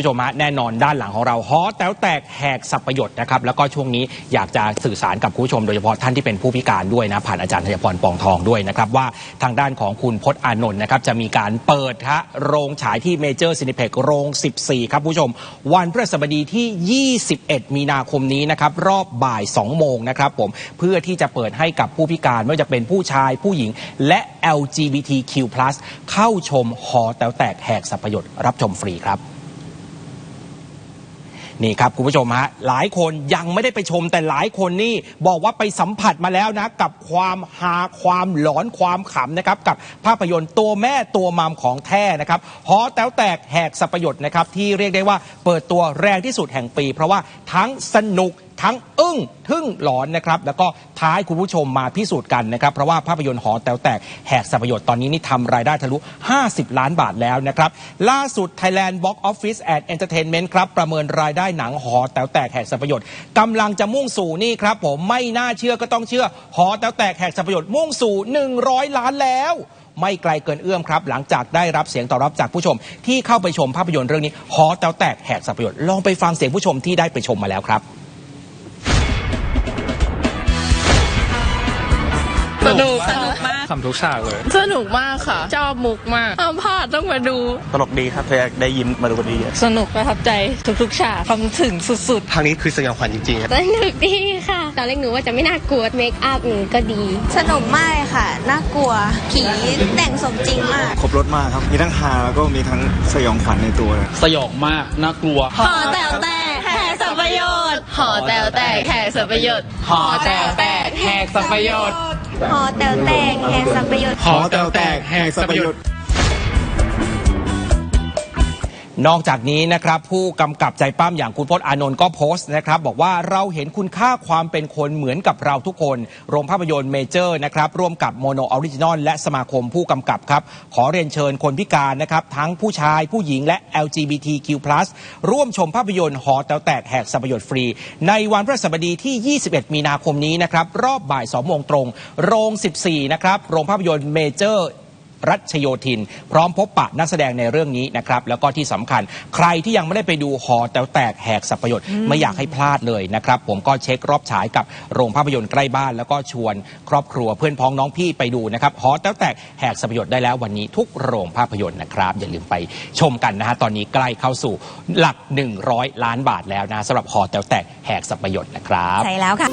ผู้ชมฮะแน่นอนด้านหลังของเราฮอแต๋วแตกแหกสับประโยชน์นะครับแล้วก็ช่วงนี้อยากจะสื่อสารกับผู้ชมโดยเฉพาะท่านที่เป็นผู้พิการด้วยนะผ่านอาจารย์ธัญพรปองทองด้วยนะครับว่าทางด้านของคุณพจน์อานนท์นะครับจะมีการเปิดฮะโรงฉายที่เมเจอร์ซินิเพ็กโรง 14 ครับผู้ชม วันพฤหัสบดีที่ 21 มีนาคมนี้นะครับรอบบ่าย 2 โมงนะครับผมเพื่อที่จะเปิดให้กับผู้พิการไม่ว่าจะเป็นผู้ชายผู้หญิงและ LGBTQ+ เข้าชมหอแต๋วแตกแหกสับประโยชน์รับชมฟรีครับ นี่ครับคุณผู้ชมฮะหลายคนยังไม่ได้ไปชม แต่หลายคนนี่บอกว่าไปสัมผัสมาแล้วนะ กับความฮาความหลอนความขำนะครับกับภาพยนตร์ตัวแม่ตัวมามของแท้นะครับหอแต๋วแตกแหกสับปยศนะครับที่เรียกได้ว่าเปิดตัวแรงที่สุดแห่งปี เพราะว่าทั้งสนุก ทั้งอึ้งทึ่งหลอนนะครับ แล้วก็ท้ายคุณผู้ชมมาพิสูจน์กันนะครับ เพราะว่าภาพยนตร์หอแต๋วแตกแหกสัประโยชน์ตอนนี้นี่ทำรายได้ทะลุ 50 ล้านบาทแล้วนะครับ ล่าสุด Thailand Box Office and Entertainment ครับ ประเมินรายได้หนังหอแต๋วแตกแหกสัประโยชน์กำลังจะมุ่งสู่นี่ครับ ผมไม่น่าเชื่อก็ต้องเชื่อหอแต๋วแตกแหกสัประโยชน์มุ่งสู่ 100 ล้านแล้วไม่ไกลเกินเอื้อมครับ หลังจากได้รับเสียงตอบรับจากผู้ชม ที่เข้าไปชมภาพยนตร์เรื่องนี้หอแต๋วแตกแหกสัประโยชน์ลองไปฟังเสียงผู้ชมที่ได้ไปชมมาแล้วครับ นุกสนุกมากทำทุกฉากเลย สนุกมากค่ะ ชอบมุกมากห้ามพลาดต้องมาดู ตลกดีครับถ้าอยากได้ยิ้มมาดูกันดีอะสนุกประทับใจทุกๆฉากทำถึงสุดทางนี้คือสยองขวัญจริงๆครับสนุกดีค่ะ ตอนแรกหนูว่าจะไม่น่ากลัวเมคอัพหนูก็ดี สนุกมากเลยค่ะ น่ากลัว ผีแต่งสมจริงมาก ครบรถมากครับ มีทั้งฮาแล้วก็มีทั้งสยองขวัญในตัวเลยสยองมาก น่ากลัวๆหอแตวแตกแหกสับประโยชน์หอแตวแตกแหกสับประโยชน์หอแตวแตกแหกสับประโยชน์ หอแต๋วแตกแห่งสับประโยชน์หอแต๋วแตกแห่งสับประโยช นอกจากนี้นะครับผู้กำกับใจปั้มอย่างคุณพจน์อานนท์ก็โพสต์นะครับบอกว่าเราเห็นคุณค่าความเป็นคนเหมือนกับเราทุกคน โรงภาพยนตร์เมเจอร์นะครับร่วมกับโมโนออริจินอลและสมาคมผู้กำกับครับ ขอเรียนเชิญคนพิการนะครับ ทั้งผู้ชายผู้หญิงและ LGBTQ+ ร่วมชมภาพยนตร์หอแต๋วแตกแหกสับปยชน์ฟรี ในวันพฤหัสบดีที่ 21 มีนาคมนี้นะครับรอบบ่าย2โมงตรง โรง 14 นะครับโรงภาพยนตร์เมเจอร์ รัชโยธิน พร้อมพบปะนักแสดงในเรื่องนี้นะครับ แล้วก็ที่สำคัญ ใครที่ยังไม่ได้ไปดูหอแต๋วแตกแหกสับประโยชน์ไม่อยากให้พลาดเลยนะครับ ผมก็เช็ครอบฉายกับโรงภาพยนตร์ใกล้บ้าน แล้วก็ชวนครอบครัวเพื่อนพ้องน้องพี่ไปดูนะครับหอแต๋วแตกแหกสับประโยชน์ได้แล้ววันนี้ทุกโรงภาพยนตร์นะครับ อย่าลืมไปชมกันนะฮะตอนนี้ใกล้เข้าสู่หลัก 100 ล้านบาทแล้วนะสำหรับหอแต๋วแตกแหกสับประโยชน์นะครับใช่แล้วค่ะ